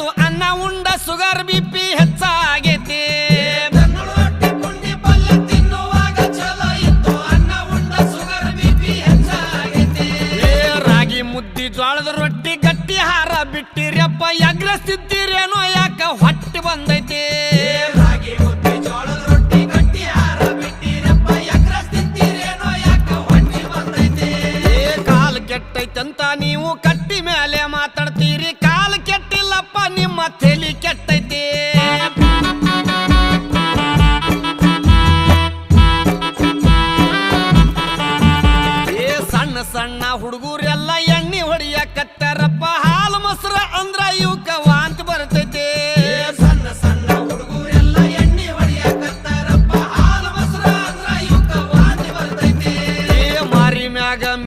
ಇವತ್ತು ಅನ್ನ ಉಂಡ ಸುಗರ್ ಬಿ ಪಿ ಹೆಚ್ಚಾಗೈತಿ. ರಾಗಿ ಮುದ್ದಿ ಜ್ವಾಳದ ರೊಟ್ಟಿ ಗಟ್ಟಿ ಹಾರ ಬಿಟ್ಟಿರಪ್ಪ. ಎಗ್ರಸ್ತಿದ್ದೀರೇನೋ ಯಾಕ ಹೊಟ್ಟೆ ಬಂದೈತಿ. ಕೆಟ್ಟೈತಂತ ನೀವು ಕಟ್ಟಿ ಮೇಲೆ ಮಾತಾಡ್ತೀರಿ. ಸಣ್ಣ ಹುಡುಗರು